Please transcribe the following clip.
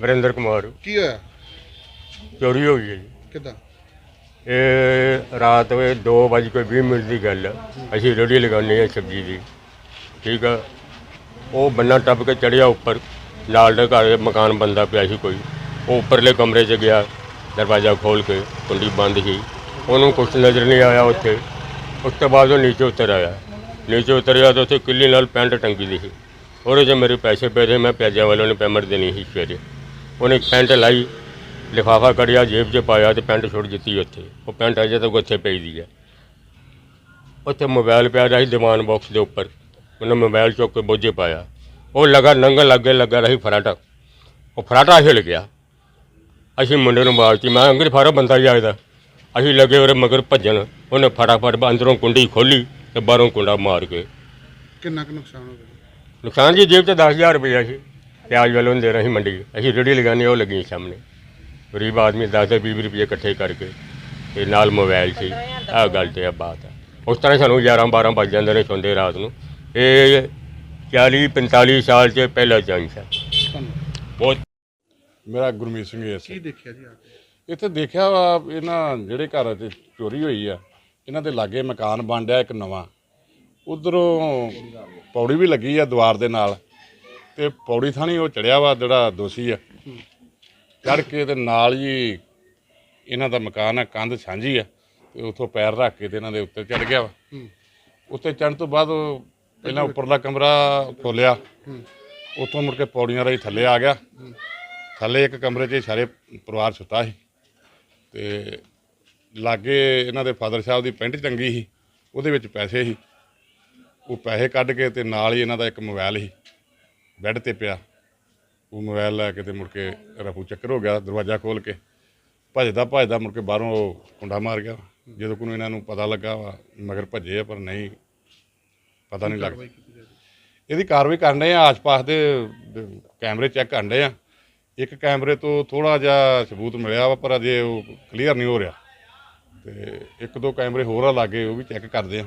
ਵਰਿੰਦਰ ਕੁਮਾਰ। ਕੀ ਹੋਇਆ? ਚੋਰੀ ਹੋ ਗਈ ਹੈ ਜੀ। ਕਿੱਦਾਂ? ਇਹ ਰਾਤ ਵੇ 2:20 ਮਿੰਟ ਦੀ ਗੱਲ ਹੈ ਅਸੀਂ ਰੇੜੀ ਲਗਾਉਂਦੇ ਹਾਂ ਸਬਜ਼ੀ ਦੀ। ਠੀਕ ਆ? ਉਹ ਬੰਨਾ ਟੱਪ ਕੇ ਚੜਿਆ ਉੱਪਰ। ਨਾਲ ਦੇ ਘਰ ਮਕਾਨ ਬੰਦਾ ਪਿਆ ਸੀ ਕੋਈ। ਉਹ ਉੱਪਰਲੇ ਕਮਰੇ 'ਚ ਗਿਆ ਦਰਵਾਜ਼ਾ ਖੋਲ ਕੇ ਕੁੰਡੀ ਬੰਦ ਸੀ। ਉਹਨੂੰ ਕੁਛ ਨਜ਼ਰ ਨਹੀਂ ਆਇਆ ਉੱਥੇ। ਉਸ ਤੋਂ ਬਾਅਦ ਉਹ ਨੀਚੇ ਉਤਰ ਆਇਆ। ਨੀਚੇ ਉਤਰਿਆ ਤਾਂ ਉੱਥੇ ਕਿੱਲੀ ਨਾਲ ਪੈਂਟ ਟੰਗੀ ਦੀ ਸੀ। ਉਹਦੇ 'ਚ ਮੇਰੇ ਪੈਸੇ ਪਏ ਸੀ ਮੈਂ ਪਿਆਜ਼ਾ ਵਾਲਿਆਂ ਨੂੰ ਪੇਮੈਂਟ ਦੇਣੀ ਸੀ ਸਵੇਰੇ ਉਹਨੇ ਪੈਂਟ ਲਾਈ ਲਿਫਾਫਾ ਕੜਿਆ ਜੇਬ 'ਚ ਪਾਇਆ ਤੇ ਪੈਂਟ ਛੁੱਟ ਦਿੱਤੀ ਉੱਥੇ। ਉਹ ਪੈਂਟ ਅਜੇ ਤੱਕ ਉੱਥੇ ਪਈ ਦੀ ਹੈ। ਉੱਥੇ ਮੋਬਾਈਲ ਪਿਆ ਰਿਹਾ ਦੀਵਾਨ ਬਾਕਸ ਦੇ ਉੱਪਰ। ਉਹਨੇ ਮੋਬਾਈਲ ਚੁੱਕ ਕੇ ਬੋਝੇ ਪਾਇਆ। ਉਹ ਲਗਾ ਨੰਗਣ ਲੱਗੇ ਲੱਗਾ ਰਹੀ ਫਰਾਟਾ। ਉਹ ਫਰਾਟਾ ਹਿਲ ਗਿਆ। ਅਸੀਂ ਮੁੰਡੇ ਨੂੰ ਬਾਲਤੀ ਮੈਂ ਅੰਗਰ ਫਾਰਾ ਬੰਦਾ ਜਾਇਦਾ ਅਸੀਂ ਲੱਗੇ ਉਹਦੇ ਮਗਰ ਭੱਜਣ। ਉਹਨੇ ਫਟਾਫਟ ਅੰਦਰੋਂ ਕੁੰਡੀ ਖੋਲੀ ਤੇ ਬਾਹਰੋਂ ਕੁੰਡਾ ਮਾਰ ਕੇ। ਕਿੰਨਾ ਕੁ ਨੁਕਸਾਨ ਹੋ ਗਿਆ? ਨੁਕਸਾਨ ਜੀ ਜੇਬ 'ਚ 10000 ਰੁਪਇਆ ਸੀ। ਪਿਆਜ਼ ਵਾਲੋਂ ਦੇ ਰਹੇ ਸੀ ਮੰਡੀ। ਅਸੀਂ ਰੇੜੀ ਲਗਾਉਂਦੇ ਉਹ ਲੱਗੀ ਸਾਹਮਣੇ। ਗਰੀਬ ਆਦਮੀ 10 ਤੇ 20 ਰੁਪਏ ਇਕੱਠੇ ਕਰਕੇ ਤੇ ਨਾਲ ਮੋਬਾਈਲ ਸੀ। ਆਹ ਗੱਲ ਤੇ ਆ ਬਾਤ ਹੈ ਉਸ ਤਰ੍ਹਾਂ ਸਾਨੂੰ 11 12 ਵੱਜ ਜਾਂਦੇ ਨੇ ਸੌਂਦੇ ਰਾਤ ਨੂੰ। ਇਹ 40 45 ਸਾਲ 'ਚ ਪਹਿਲਾ ਚਾਂਸ ਹੈ ਬਹੁਤ ਮੇਰਾ ਗੁਰਮੀਤ ਸਿੰਘ ਐ ਕੀ ਦੇਖਿਆ ਜੀ ਆ ਕੇ? ਇੱਥੇ ਦੇਖਿਆ ਵਾ ਇਹਨਾਂ ਜਿਹੜੇ ਘਰ 'ਚ ਚੋਰੀ ਹੋਈ ਆ ਇਹਨਾਂ ਦੇ ਲਾਗੇ ਮਕਾਨ ਬਣ ਰਿਹਾ ਇੱਕ ਨਵਾਂ। ਉਧਰੋਂ ਪੌੜੀ ਵੀ ਲੱਗੀ ਆ ਦੀਵਾਰ ਦੇ ਨਾਲ। ਤੇ ਪੌੜੀ ਥਾਣੀ ਉਹ ਚੜਿਆ ਵਾ ਜਿਹੜਾ ਦੋਸ਼ੀ ਆ। ਚੜ ਕੇ ਤੇ ਨਾਲ ਹੀ ਇਹਨਾਂ ਦਾ ਮਕਾਨ ਆ, ਕੰਧ ਸਾਂਝੀ ਆ ਤੇ ਉੱਥੋਂ ਪੈਰ ਰੱਖ ਕੇ ਤੇ ਇਹਨਾਂ ਦੇ ਉੱਤੇ ਚੜ ਗਿਆ ਵਾ। ਉੱਤੇ ਚੜਨ ਤੋਂ ਬਾਅਦ ਉਹ ਪਹਿਲਾਂ ਉੱਪਰਲਾ ਕਮਰਾ ਖੋਲਿਆ। ਉੱਥੋਂ ਮੁੜ ਕੇ ਪੌੜੀਆਂ ਰਾਹੀਂ ਥੱਲੇ ਆ ਗਿਆ। ਥੱਲੇ ਇੱਕ ਕਮਰੇ 'ਚ ਸਾਰੇ ਪਰਿਵਾਰ ਸੁੱਤਾ ਸੀ ਤੇ ਲਾਗੇ ਇਹਨਾਂ ਦੇ ਫਾਦਰ ਸਾਹਿਬ ਦੀ ਪੈਂਟ ਚੰਗੀ ਸੀ, ਉਹਦੇ ਵਿੱਚ ਪੈਸੇ ਸੀ। ਉਹ ਪੈਸੇ ਕੱਢ ਕੇ ਤੇ ਨਾਲ ਹੀ ਇਹਨਾਂ ਦਾ ਇੱਕ ਮੋਬਾਈਲ ਸੀ। ਬੈੱਡ ਤੇ ਪਿਆ। ਉਹ ਮੋਬਾਈਲ ਲੈ ਕੇ ਤੇ ਮੁੜ ਕੇ ਰਫੂ ਚੱਕਰ ਹੋ ਗਿਆ ਦਰਵਾਜ਼ਾ ਖੋਲ ਕੇ। ਭੱਜਦਾ ਭੱਜਦਾ ਮੁੜ ਕੇ ਬਾਹਰੋਂ ਉਹ ਕੁੰਡਾ ਮਾਰ ਗਿਆ। ਜਦੋਂ ਕੋਈ ਇਹਨਾਂ ਨੂੰ ਪਤਾ ਲੱਗਾ ਵਾ, ਮਗਰ ਭੱਜੇ ਆ, ਪਰ ਨਹੀਂ, ਪਤਾ ਨਹੀਂ ਲੱਗਦਾ। ਇਹਦੀ ਕਾਰਵਾਈ ਕਰਨ ਰਹੇ ਆ, ਆਸ-ਪਾਸ ਦੇ ਕੈਮਰੇ ਚੈੱਕ ਕਰਨ ਰਹੇ ਆ। ਇੱਕ ਕੈਮਰੇ ਤੋਂ ਥੋੜਾ ਜਿਹਾ ਸਬੂਤ ਮਿਲਿਆ ਵਾ, ਪਰ ਅਜੇ ਉਹ ਕਲੀਅਰ ਨਹੀਂ ਹੋ ਰਿਹਾ। ਤੇ ਇੱਕ ਦੋ ਕੈਮਰੇ ਹੋਰ ਆ ਲਾਗੇ, ਉਹ ਵੀ ਚੈੱਕ ਕਰਦੇ ਆ।